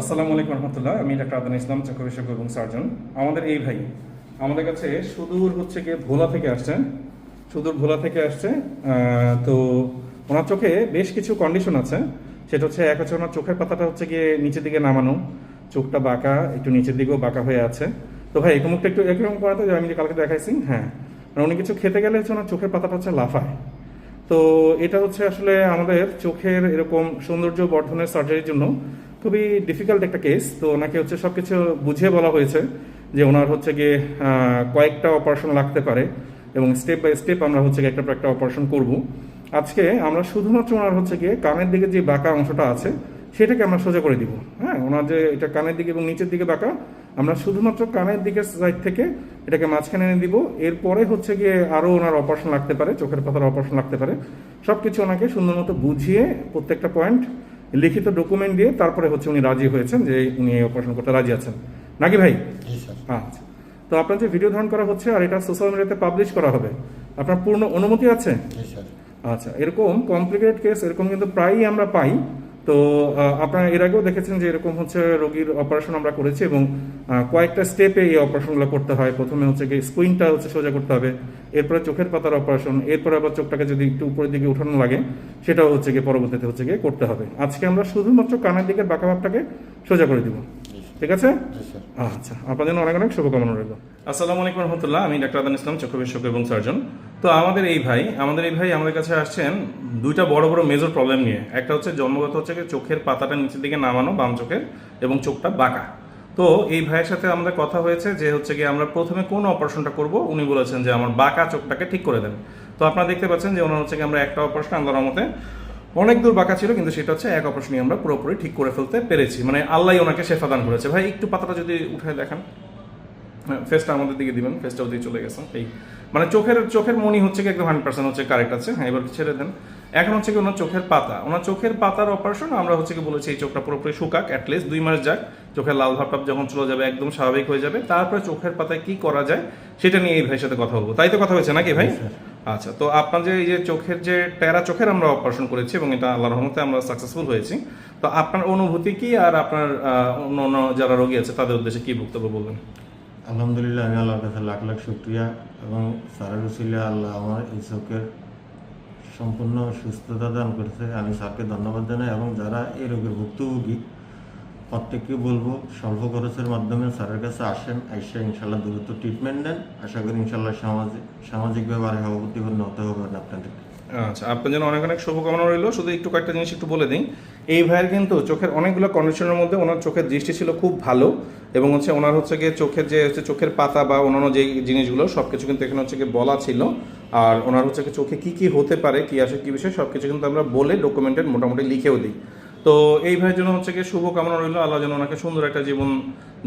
আসসালামু আলাইকুম রহমতুল্লাহ, আমি ডাক্তার আদান ইসলাম চক্ষু বিশেষজ্ঞ এবং সার্জন। আমাদের এই ভাই, আমাদের কাছে সুদূর হচ্ছে গিয়ে ভোলা থেকে আসছেন। সুদূর ভোলা থেকে আসছে তো ওনার চোখে বেশ কিছু কন্ডিশন আছে। সেটা হচ্ছে এক হচ্ছে ওনার চোখের পাতাটা হচ্ছে গিয়ে নিচের দিকে নামানো, চোখটা বাঁকা, একটু নিচের দিকেও বাঁকা হয়ে আছে। তো ভাই একটু মুখটা একটু, এরকম করাতে আমি যে কালকে দেখাইছি হ্যাঁ। মানে উনি কিছু খেতে গেলে হচ্ছে ওনার চোখের পাতাটা হচ্ছে লাফায়। তো এটা হচ্ছে আসলে আমাদের চোখের এরকম সৌন্দর্য বর্ধনের সার্জারির জন্য খুবই ডিফিকাল্ট একটা কেস তো ওনাকে হচ্ছে সব কিছু বুঝিয়ে বলা হয়েছে যে ওনার হচ্ছে গিয়ে কয়েকটা অপারেশন লাগতে পারে এবং স্টেপ বাই স্টেপ আমরা হচ্ছে গিয়ে একটা একটা অপারেশন করব। আজকে আমরা শুধুমাত্র ওনার হচ্ছে গিয়ে কানের দিকে যে বাঁকা অংশটা আছে, সেটাকে আমরা সোজা করে দিব। হ্যাঁ ওনার যে এটা কানের দিকে এবং নিচের দিকে বাঁকা, আমরা শুধুমাত্র কানের দিকে সাইড থেকে এটাকে মাঝখানে এনে দিব। এরপরে হচ্ছে গিয়ে আরও ওনার অপারেশন লাগতে পারে, চোখের পাতার অপারেশন লাগতে পারে। সব কিছু ওনাকে সুন্দর মতো বুঝিয়ে প্রত্যেকটা পয়েন্ট লিখিত ডকুমেন্ট দিয়ে তারপরে হচ্ছে উনি রাজি হয়েছেন যে উনি এই অপারেশন করতে রাজি আছেন। নাকি ভাই? স্যার। আচ্ছা। তো আপনার যে ভিডিও ধারণ করা হচ্ছে আর এটা সোশ্যাল মিডিয়াতে পাবলিশ করা হবে আপনার পূর্ণ অনুমতি আছে? স্যার। আচ্ছা এরকম কমপ্লিকেটেড কেস এরকম কিন্তু প্রায়ই আমরা পাই। তো আপনারা এর আগেও দেখেছেন যে এরকম হচ্ছে রোগীর অপারেশন আমরা করেছি এবং কয়েকটা স্টেপে এই অপারেশনগুলো করতে হয়। প্রথমে হচ্ছে গিয়ে স্কুইনটা হচ্ছে সোজা করতে হবে, এরপরে চোখের পাতার অপারেশন এরপরে আবার চোখটাকে যদি একটু উপরের দিকে উঠানো লাগে, সেটাও হচ্ছে গিয়ে পরবর্তীতে হচ্ছে গিয়ে করতে হবে। আজকে আমরা শুধুমাত্র কানের দিকের বাঁকা ভাবটাকে সোজা করে দিব। ঠিক আছে? আচ্ছা আপনার জন্য অনেক অনেক শুভকামনা রইল। আসসালামু আলাইকুম রহমতুল্লাহ আমি ডাক্তার আদান ইসলাম চক্ষু বিশেষজ্ঞ এবং সার্জন। তো আমাদের এই ভাই আমাদের এই ভাই আমাদের কাছে আসছেন দুইটা বড় বড় মেজর প্রবলেম নিয়ে। একটা হচ্ছে জন্মগত হচ্ছে চোখের পাতাটা নিচের দিকে নামানো বাম চোখের এবং চোখটা বাঁকা। তো এই ভাইয়ের সাথে আমাদের কথা হয়েছে যে হচ্ছে কি আমরা প্রথমে কোন অপারেশনটা করব? উনি বলেছেন যে আমার বাঁকা চোখটাকে ঠিক করে দেন। তো আপনারা দেখতে পাচ্ছেন যে ওনার হচ্ছে কি আমরা একটা অপারেশন আল্লাহর মতে অনেক দূর বাঁকা ছিল কিন্তু সেটা হচ্ছে এক অপারেশনই আমরা পুরোপুরি ঠিক করে ফেলতে পেরেছি। মানে আল্লাহ ওনাকে শেফা দান করেছে। ভাই একটু পাতাটা যদি উঠে দেখান। হ্যাঁ, ফেসটা আমাদের দিকে দিবেন ফেসটা ওদিকে চলে গেছে। এই মানে চোখের চোখের মনি হচ্ছে কি একদম হান্ড্রেড পার্সেন্ট হচ্ছে কারেক্ট আছে। হ্যাঁ এবার ছেড়ে দেন। এখন হচ্ছে কি ওনার চোখের পাতা। ওনার চোখের পাতার অপারেশন আমরা হচ্ছে কি বলেছি এই চোখটা পুরোপুরি শুকাক অ্যাটলিস্ট দুই মাস যাক। চোখের লাল ভাবটা যখন চলে যাবে একদম স্বাভাবিক হয়ে যাবে। তারপরে চোখের পাতায় কি করা যায় সেটা নিয়ে এই ভাইয়ের সাথে কথা বলব। তাই তো কথা হয়েছে নাকি ভাই? আচ্ছা তো আপনার যে, এই যে চোখের যে টেরা চোখের আমরা অপারেশন করেছি এবং এটা আল্লাহর রহমতে আমরা সাকসেসফুল হয়েছি, তো আপনার অনুভূতি কি আর আপনার অন্য অন্য যারা রোগী আছে তাদের উদ্দেশ্যে কি বক্তব্য বলবেন? আলহামদুলিল্লাহ, আমি আল্লাহর কাছে লাখ লাখ শুক্রিয়া এবং সারা রসিলে আল্লাহ আমার এই চোখের সম্পূর্ণ সুস্থতা দান করেছে। আমি স্যারকে ধন্যবাদ জানাই এবং যারা এই রোগের ভুক্তভোগী প্রত্যেককে বলব, স্বল্প খরচের মাধ্যমে স্যারের কাছে আসেন, এসে ইনশাল্লাহ দ্রুত ট্রিটমেন্ট নেন আশা করি ইনশাল্লাহ সামাজিক, সামাজিকভাবে আর প্রতিপন্ন হতে হবে না আচ্ছা আপনার জন্য অনেক অনেক শুভকামনা রইল। শুধু একটু কয়েকটা জিনিস একটু বলে দিই। এই ভাইয়ের কিন্তু চোখের অনেকগুলো কন্ডিশনের মধ্যে ওনার চোখের দৃষ্টি ছিল খুব ভালো এবং হচ্ছে ওনার হচ্ছে গিয়ে চোখের যে হচ্ছে চোখের পাতা বা অন্যান্য যে জিনিসগুলো সব কিছু কিন্তু এখানে হচ্ছে গিয়ে বলা ছিল। আর ওনার হচ্ছে চোখে কি কি হতে পারে, কি আসে, কি বিষয় সব কিছু কিন্তু আমরা বলে ডকুমেন্টেড মোটামুটি লিখেও দিই। তো এই ভাইয়ের জন্য হচ্ছে কি শুভকামনা রইল। আল্লাহ যেন ওনাকে সুন্দর একটা জীবন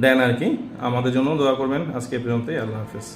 দেন আর কি। আমাদের জন্য দোয়া করবেন আজকে পর্যন্তই। আল্লাহ হাফিজ।